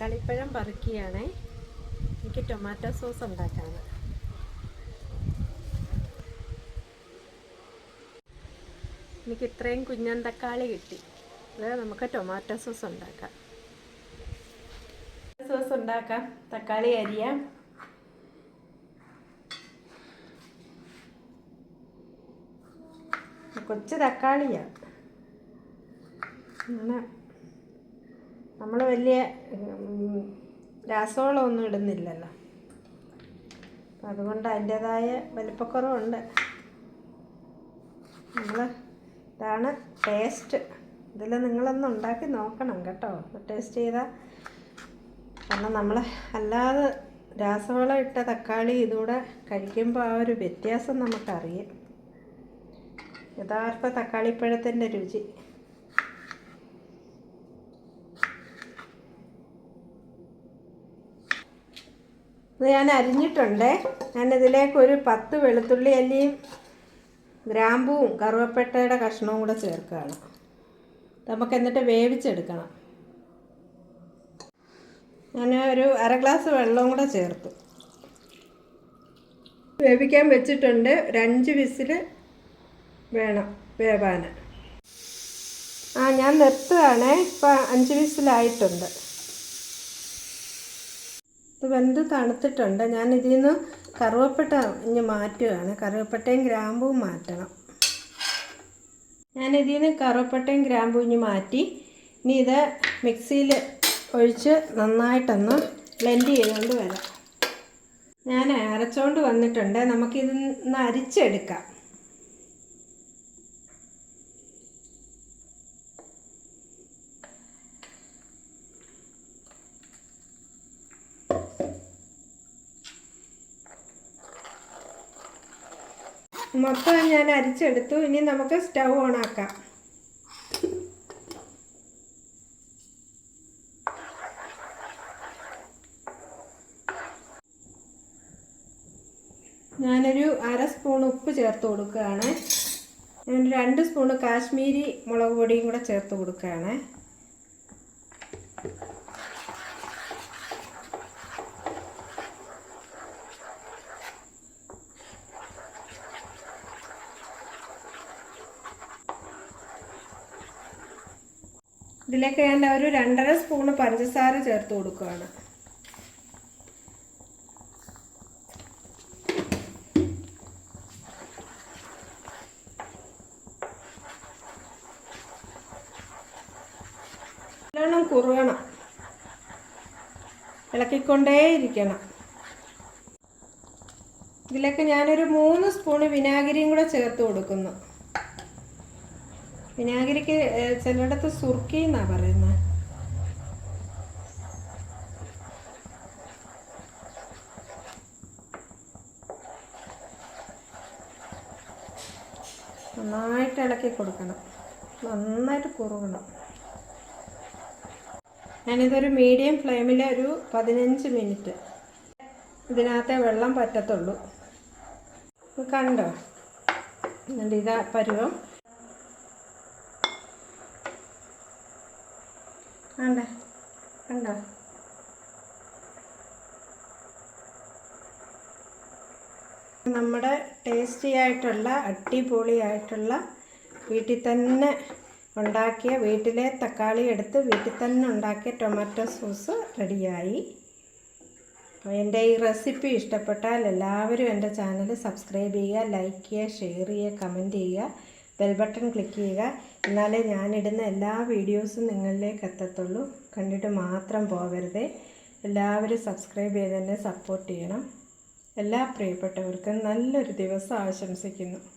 കളിപ്പഴം പറിക്കുകയാണേ. എനിക്ക് tomato sauce ഉണ്ടാക്കാണ് എനിക്ക് ഇത്രയും കുഞ്ഞൻ തക്കാളി കിട്ടി. അത് നമുക്ക് ടൊമാറ്റോ സോസ് ഉണ്ടാക്കാം. സോസ് ഉണ്ടാക്കാം. തക്കാളി അരിയാം. കൊച്ചു തക്കാളിയാണ് അങ്ങനെ നമ്മൾ വലിയ രാസവളമൊന്നും ഇടുന്നില്ലല്ലോ. അപ്പം അതുകൊണ്ട് അതിന്റേതായ വലിപ്പക്കുറവുണ്ട്. നമ്മൾ ഇതാണ് ടേസ്റ്റ്. ഇതിൽ നിങ്ങളൊന്ന് ഉണ്ടാക്കി നോക്കണം കേട്ടോ. ടേസ്റ്റ് ചെയ്താൽ കാരണം നമ്മൾ അല്ലാതെ രാസവളം ഇട്ട തക്കാളി ഇതുകൂടെ കഴിക്കുമ്പോൾ ആ ഒരു വ്യത്യാസം നമുക്കറിയാം. യഥാർത്ഥ തക്കാളിപ്പഴത്തിന്റെ രുചി. ഇത് ഞാൻ അരിഞ്ഞിട്ടുണ്ട്. ഞാനിതിലേക്ക് ഒരു പത്ത് വെളുത്തുള്ളി അല്ലിയും ഗ്രാമ്പുവും കറുവപ്പട്ടയുടെ കഷ്ണവും കൂടെ ചേർക്കുകയാണ്. നമുക്ക് എന്നിട്ട് വേവിച്ചെടുക്കണം. ഞാൻ ഒരു അര ഗ്ലാസ് വെള്ളവും കൂടെ ചേർത്തു. വേവിക്കാൻ വെച്ചിട്ടുണ്ട് ഒരു അഞ്ച് വിസിൽ വേണം വേവാൻ ആ ഞാൻ നിർത്തുകയാണേ ഇപ്പം അഞ്ച് വിസിലായിട്ടുണ്ട്. ഇത് വെന്ത് തണുത്തിട്ടുണ്ട്. ഞാൻ ഇതിൽ നിന്ന് കറുവപ്പട്ട ഇനി മാറ്റുകയാണ്. കറുവപ്പട്ടയും ഗ്രാമ്പും മാറ്റണം. ഞാൻ ഇതിൽ നിന്ന് കറുവപ്പട്ടയും ഗ്രാമ്പും ഇനി മാറ്റി ഇനി ഇത് മിക്സിയിൽ ഒഴിച്ച് നന്നായിട്ടൊന്ന് ബ്ലെൻഡ് ചെയ്തുകൊണ്ട് വരാം. ഞാൻ അരച്ചുകൊണ്ട് വന്നിട്ടുണ്ട്. നമുക്കിതൊന്ന് അരിച്ചെടുക്കാം. മൊത്തം ഞാൻ അരിച്ചെടുത്തു. ഇനി നമുക്ക് സ്റ്റൗ ഓൺ ആക്കാം ഞാനൊരു അര സ്പൂൺ ഉപ്പ് ചേർത്ത് കൊടുക്കുകയാണ്. ഞാൻ രണ്ട് സ്പൂണ് കാശ്മീരി മുളക് പൊടിയും കൂടെ ചേർത്ത് കൊടുക്കുകയാണ്. ഇതിലേക്ക് ഞാൻ ഒരു രണ്ടര സ്പൂണ് പഞ്ചസാര ചേർത്ത് കൊടുക്കുകയാണ്. നല്ലോണം കുറുകണം. ഇളക്കിക്കൊണ്ടേയിരിക്കണം. ഇതിലേക്ക് ഞാനൊരു മൂന്ന് സ്പൂണ് വിനാഗിരിയും കൂടെ ചേർത്ത് കൊടുക്കുന്നു. വിനാഗിരിക്ക് ചിലയിടത്ത് സുർക്കി എന്നാണ് പറയുന്നത് നന്നായിട്ട് ഇളക്കി കൊടുക്കണം. നന്നായിട്ട് കുറുകണം. ഞാനിതൊരു മീഡിയം ഫ്ലെയിമിൽ ഒരു പതിനഞ്ച് മിനിറ്റ്. ഇതിനകത്തെ വെള്ളം പറ്റത്തുള്ളൂ. കണ്ടോ? ഇതാ പരുവം. ആണ്ടേ കണ്ടോ? നമ്മുടെ ടേസ്റ്റി ആയിട്ടുള്ള അടിപൊളിയായിട്ടുള്ള വീട്ടിൽ തന്നെ ഉണ്ടാക്കിയ വീട്ടിലെ തക്കാളി എടുത്ത് വീട്ടിൽ തന്നെ ഉണ്ടാക്കിയ ടൊമാറ്റോ സോസ് റെഡിയായി എന്റെ ഈ റെസിപ്പി ഇഷ്ടപ്പെട്ടാൽ എല്ലാവരും എന്റെ ചാനൽ സബ്സ്ക്രൈബ് ചെയ്യുക ലൈക്ക് ചെയ്യുക ഷെയർ ചെയ്യുക കമന്റ് ചെയ്യുക. ബെൽ ബട്ടൺ ക്ലിക്ക് ചെയ്യുക. എന്നാലേ ഞാനിടുന്ന എല്ലാ വീഡിയോസും നിങ്ങളിലേക്ക് എത്തത്തുള്ളൂ. കണ്ടിട്ട് മാത്രം പോകരുതേ. എല്ലാവരും സബ്സ്ക്രൈബ് ചെയ്ത് തന്നെ സപ്പോർട്ട് ചെയ്യണം. എല്ലാ പ്രിയപ്പെട്ടവർക്കും നല്ലൊരു ദിവസം ആശംസിക്കുന്നു.